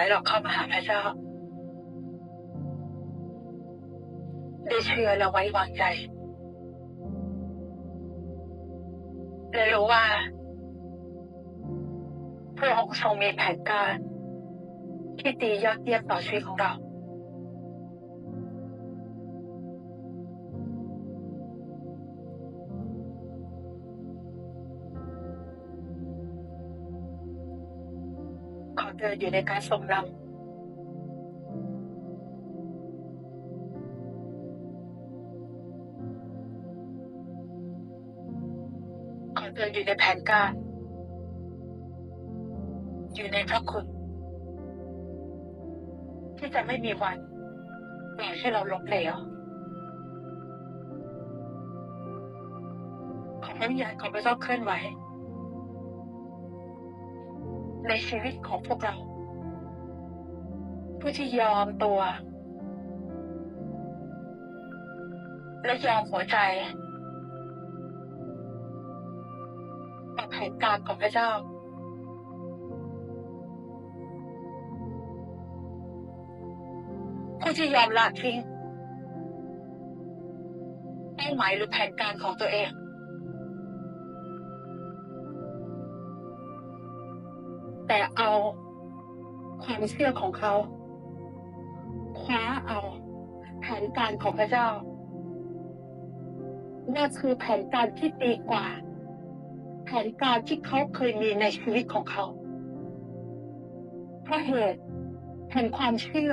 ให้เราเข้ามาหาพระเจ้า ได้เชื่อและไว้วางใจ และรู้ว่าพระองค์ทรงมีแผนการที่ดียอดเยี่ยมต่อชีวิตของเรา เดินอยู่ในการทรงนำขอเดินอยู่ในแผนการ อยู่ในพระคุณ ที่จะไม่มีวันปล่อยให้เราล้มเหลวขอพระวิญญาณของพระเจ้าเคลื่อนไหว ในชีวิตของพวกเราผู้ที่ยอมตัว และยอมหัวใจต่อแผนการของพระเจ้า ผู้ที่ยอมละทิ้งเป้าหมายหรือแผนการของตัวเอง เอาความเชื่อของเขาคว้าเอาแผนการของพระเจ้านั่นคือแผนการที่ดีกว่า แผนการที่เขาเคยมีในชีวิตของเขาเพราะเหตุแห่งความเชื่อ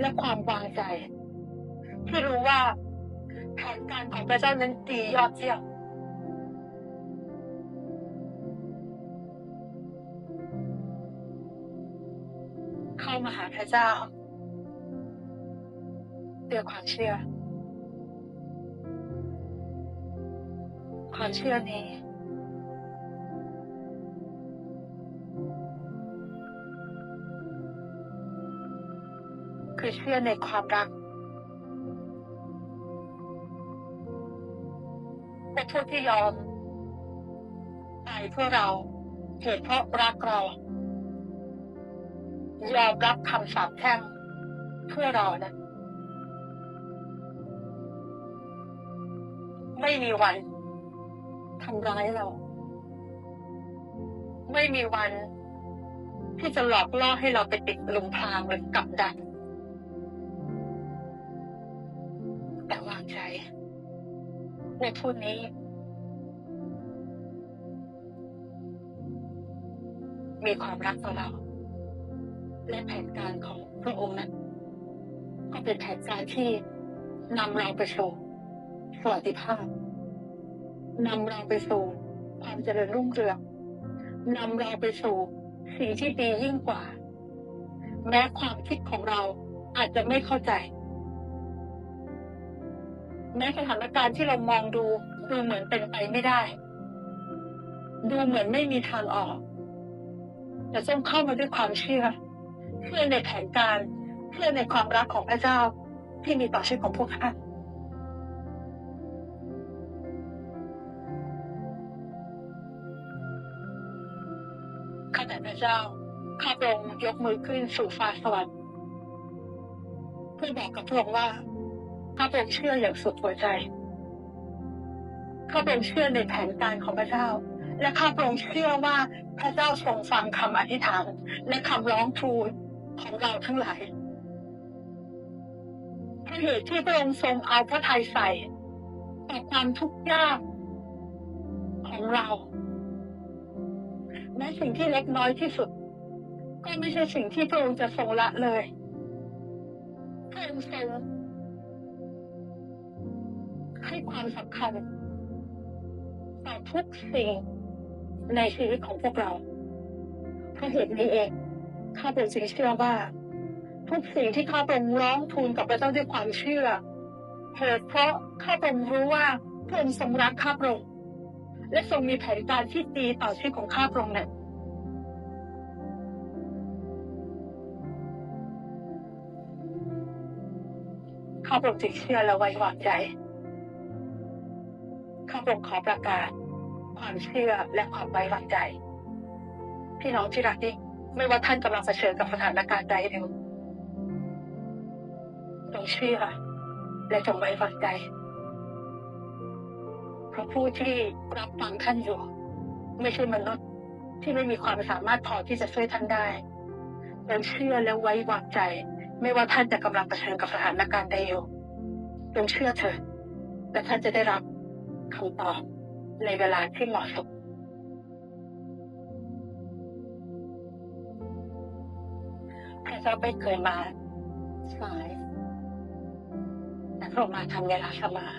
และความวางใจ ที่รู้ว่าแผนการของพระเจ้านั้นดียอดเยี่ยม พระเจ้าด้วยความเชื่อ ความเชื่อนี้คือเชื่อในความรักและผู้ที่ยอมตายเพื่อเราเหตุเพราะรักเรา ยอมรับคำสาปแช่งเพื่อเรานะ ไม่มีวันทำร้ายเรา ไม่มีวันที่จะหลอกล่อให้เราไปติดลุมพรางหรือกับดักแต่วางใจ ในผู้นี้มีความรักต่อเรา และแผนการของพระองค์นั้นก็เป็นแผนการที่นำเราไปสู่สวัสดิภาพนำเราไปสู่ความเจริญรุ่งเรืองนำเราไปสู่สิ่งที่ดียิ่งกว่า แม้ความคิดของเราอาจจะไม่เข้าใจ แม้สถานการณ์ที่เรามองดูดูเหมือนเป็นไปไม่ได้ ดูเหมือนไม่มีทางออก แต่ต้องเข้ามาด้วยความเชื่อ เชื่อในแผนการเชื่อในความรักของพระเจ้าที่มีต่อชีวิตของพวกท่านข้าแต่พระเจ้าข้าพระองค์ยกมือขึ้นสู่ฟ้าสวรรค์เพื่อบอกกับพระองค์ว่าข้าพระองค์เชื่ออย่างสุดหัวใจข้าพระองค์เชื่อในแผนการของพระเจ้า และข้าพระองค์เชื่อว่าพระเจ้าทรงฟังคำอธิษฐานและคำร้องทูล ของเราทั้งหลายพระเหตุที่พระองค์ทรงเอาพระทัยใส่ต่อความทุกข์ยากของเราแม้สิ่งที่เล็กน้อยที่สุด ก็ไม่ใช่สิ่งที่พระองค์จะทรงละเลยพระองค์ทรงให้ความสำคัญต่อทุกสิ่งในชีวิตของพวกเราเพราะเหตุนี้เอง ข้าเป็นสิ่งเชื่อว่า ทุกสิ่งที่ข้าเป็นร้องทูลกับพระเจ้าด้วยความเชื่อเหตุเพราะข้าเป็นรู้ว่าพระองค์ทรงรักข้าพระองค์และทรงมีแผนการที่ดีต่อชีวิตของข้าพระองค์นั้นข้าพระองค์จึงเชื่อและไว้วางใจ ข้าพระองค์ขอประกาศ ความเชื่อและความไว้วางใจ พี่น้องที่รักยิ่ง ไม่ว่าท่านกำลังเผชิญกับสถานการณ์ใดเดียวจงเชื่อและจงไว้วางใจ เพราะผู้ที่รับฟังท่านอยู่ ไม่ใช่มนุษย์ที่ไม่มีความสามารถพอที่จะช่วยท่านได้จงเชื่อและไว้วางใจ ไม่ว่าท่านจะกำลังเผชิญกับสถานการณ์ใดอยู่จงเชื่อเถิดและท่านจะได้รับคำตอบในเวลาที่เหมาะสม พระเจ้าไม่เคยมาสายแต่พระองค์มาทำเวลาเสมอ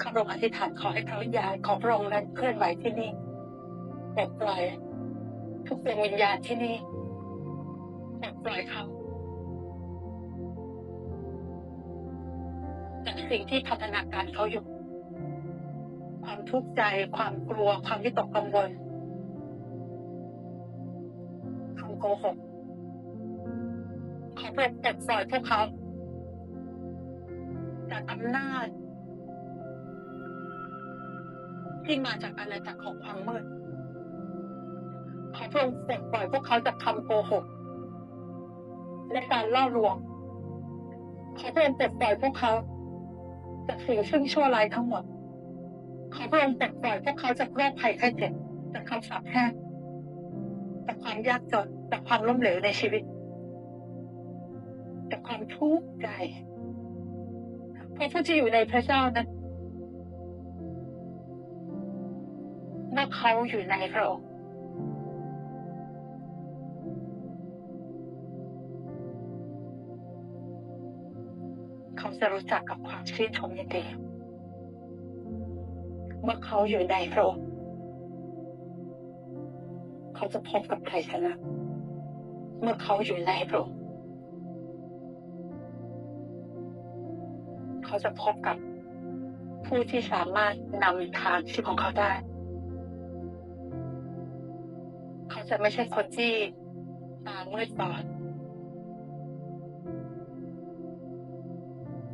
ข้าพระองค์อธิษฐานขอให้พระวิญญาณของพระองค์นั้นเคลื่อนไหวที่นี่ปลดปล่อยทุกดวงวิญญาณที่นี่ ปลดปล่อยเขาจากสิ่งที่พัฒนาการเขาอยู่ ความทุกข์ใจ ความกลัว ความวิตกกังวลคำโกหกขอพระองค์ปลดปล่อยพวกเขาจากอำนาจที่มาจากอาณาจักรของความมืดขอพระองค์ปลดปล่อยพวกเขาจากคำโกหก และการล่อลวง ขอพระองค์ปลดปล่อยพวกเขาจากสิ่งซึ่งชั่วร้ายทั้งหมด ขอพระองค์ปลดปล่อยพวกเขาจากโรคภัยไข้เจ็บจากคำสาปแช่งจากความยากจนจากความล้มเหลวในชีวิตจากความทุกข์ใจเพราะผู้ที่อยู่ในพระเจ้านั้นเมื่อเขาอยู่ในพระองค์ เขาจะรู้จักกับความชื่นชมยินดีเมื่อเขาอยู่ในพระองค์เขาจะพบกับไทยชนะ เมื่อเขาอยู่ในพระองค์เขาจะพบกับผู้ที่สามารถนำทางชีวิตของเขาได้ เขาจะไม่ใช่คนที่ตามืดบอด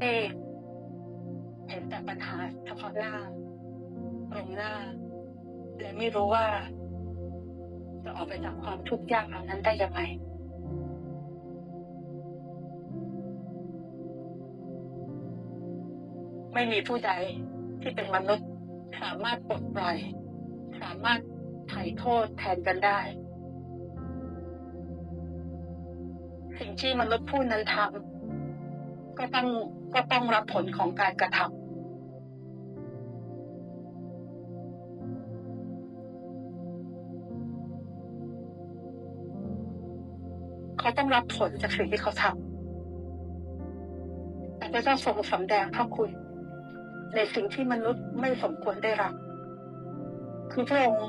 ที่เห็นแต่ปัญหาเฉพาะหน้าตรงหน้าและไม่รู้ว่า จะออกไปจากความทุกข์ยากเหล่านั้นได้ยังไงไม่มีผู้ใดที่เป็นมนุษย์ สามารถปลดปล่อย สามารถไถ่โทษแทนกันได้ สิ่งที่มนุษย์ผู้นั้นทำก็ต้อง ก็ต้องรับผลของการกระทำเขาต้องรับผลจากสิ่งที่เขาทำแต่พระเจ้าทรงสำแดงพระคุณ ในสิ่งที่มนุษย์ไม่สมควรได้รับ คือพระองค์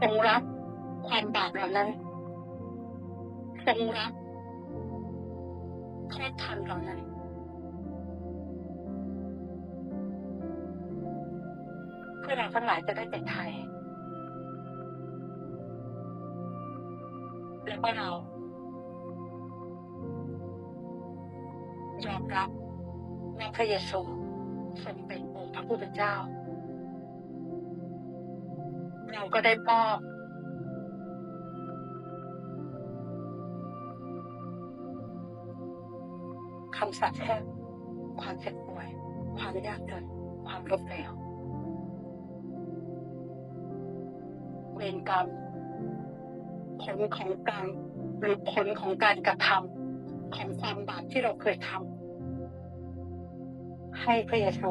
ทรงรับความบาปเหล่านั้นทรงรับโทษทันเหล่านั้น พื่อเราทั้งหลายจะได้เป็นไทย และเมื่อเรา ยอมรับว่าพระเยซูทรงเป็นองค์พระผู้เป็นเจ้า เราก็ได้มอบคำสาปแช่งความเจ็บป่วย ความยากจน ความล้มเหลว เวรกรรม ผลของกรรมหรือผลของการกระทำของความบาปที่เราเคยทำให้พระเยซู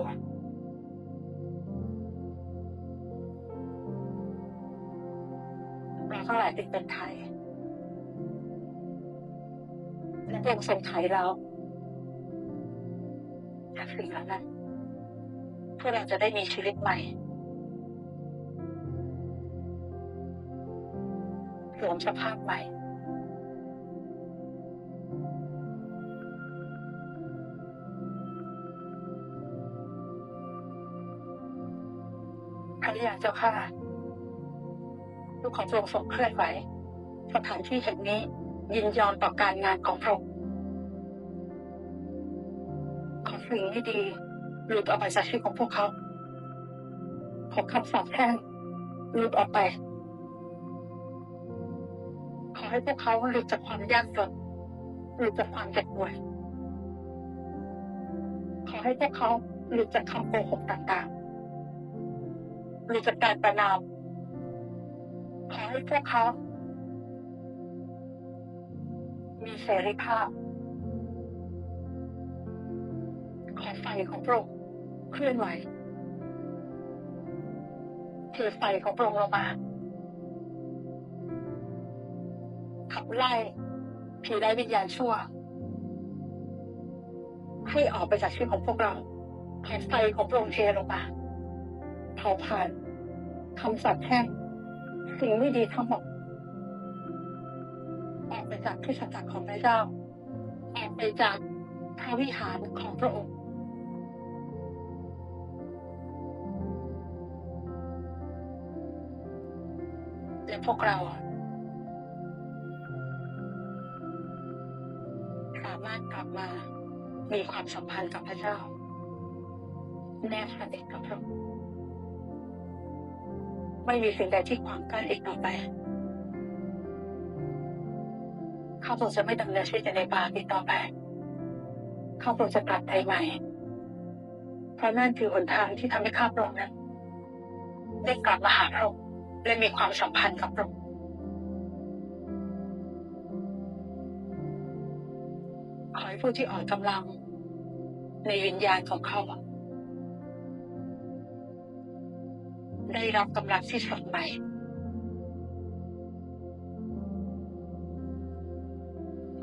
เราทั้งหลายจึงเป็นไทยและพระองค์ทรงไถ่เราจากสิ่งเหล่านั้นเพื่อเราจะได้มีชีวิตใหม่ สวมสภาพใหม่พระยาเจ้าค่ะลูกของพระองค์ทรงเคลื่อนไหวสถานที่แห่งนี้ยินยอมต่อการงานของพระองค์ขอสิ่งไม่ดีหลุดออกไปจากชีวิตของพวกเขา ขอคำสาปแช่งหลุดออกไป ขอให้พวกเขาหลุดจากความยากจนหลุดจากความเจ็บป่วย ขอให้พวกเขาหลุดจากคำโกหกต่างๆหลุดจากการประนาม ขอให้พวกเขา มีเสรีภาพ ขอไฟของพระองค์เคลื่อนไหวเทไฟของพระองค์ลงมา ไล่ผีไร้วิญญาณชั่ว ให้ออกไปจากชีวิตของพวกเราขอไฟของพระองค์เทลงมาเผาผ่านคำสาปแช่งสิ่งไม่ดีทั้งหมดออกไปจากที่สัจจของพระเจ้าออกไปจากพระวิหารของพระองค์และพวกเราารถกลับมา มีความสัมพันธ์กับพระเจ้า แนบสนิทกับพระองค์ไม่มีสิ่งใดที่ขวางกั้นอีกต่อไปข้าพเจ้าจะไม่ดำเนินชีวิตในบาปอีกต่อไปข้าพเจ้าจะกลับใจใหม่ เพราะนั่นคือหนทางที่ทำให้ข้าพเจ้านั้น ได้กลับมาหาพระองค์และมีความสัมพันธ์กับพระองค์ ผู้ที่อ่อนกำลัง ในวิญญาณของเขาได้รับกำลังที่สดใหม่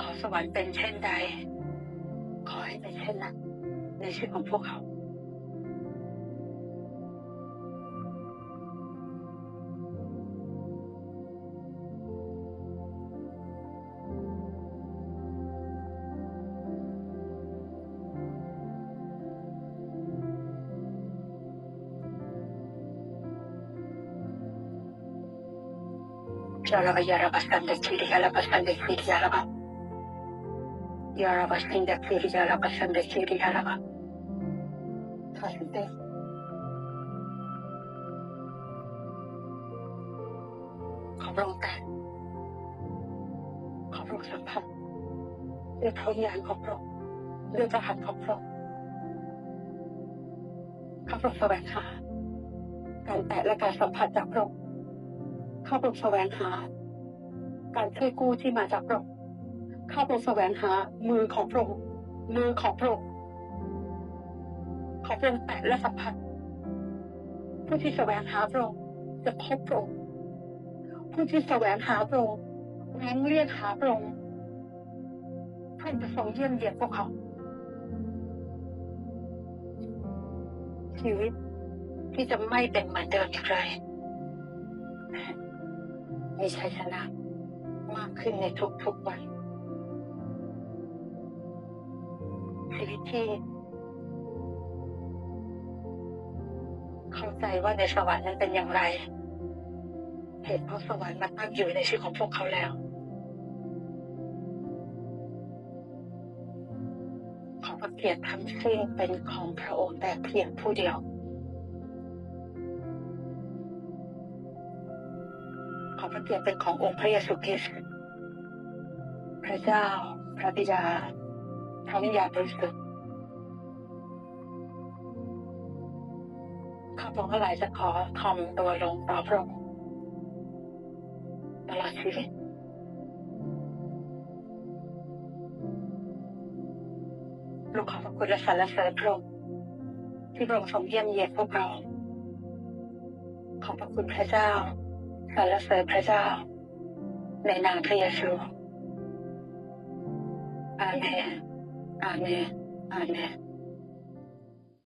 ขอสวรรค์เป็นเช่นใด ขอให้เป็นเช่นนั้นในชีวิตของพวกเขา Yaraba yaraba sende kiri yaraba sende kiri yaraba. Yaraba sende kiri yaraba sende kiri yaraba. Sende. ขอพระองค์แต่ขอพระองค์สัมผัสด้วยพระวิญญาณของพระองค์ด้วยพระหัตถ์ของพระองค์ข้าพระองค์แสวงหาการแตะและการสัมผัสจากพระองค์ ข้าไปแสวงหา การช่วยกู้ที่มาจากพระองค์ข้าไปแสวงหามือของพระองค์มือของพระองค์ขอพระองค์แตะและสัมผัสผู้ที่แสวงหาพระองค์จะพบพระองค์ผู้ที่แสวงหาพระองค์ร้องเรียกหาพระองค์พระองค์จะทรงเยี่ยมเยียนพวกเขา ชีวิตที่จะไม่เป็นเหมือนเดิมอีกเลย มีชัยชนะมากขึ้นในทุกๆวันชีวิตที่เข้าใจว่าในสวรรค์นั้นเป็นอย่างไร เหตุเพราะสวรรค์มาตั้งอยู่ในชีวิตของพวกเขาแล้ว ขอพระเกียรติทั้งสิ้นเป็นของพระองค์แต่เพียงผู้เดียว เกียรติเป็นขององค์พระเยซูคริสต์พระเจ้า พระบิดา พระวิญญาณบริสุทธิ์ข้าพระองค์ทั้งหลายจะขอทอมตัวลงต่อพระองค์ตลอดชีวิตลูกขอบพระคุณและสรรเสริญพระองค์ที่พระองค์ทรงเยี่ยมเยียนพวกเรา ขอบพระคุณพระเจ้า สรรเสริญพระเจ้า ในนามพระเยซู อาเมน อาเมน อาเมน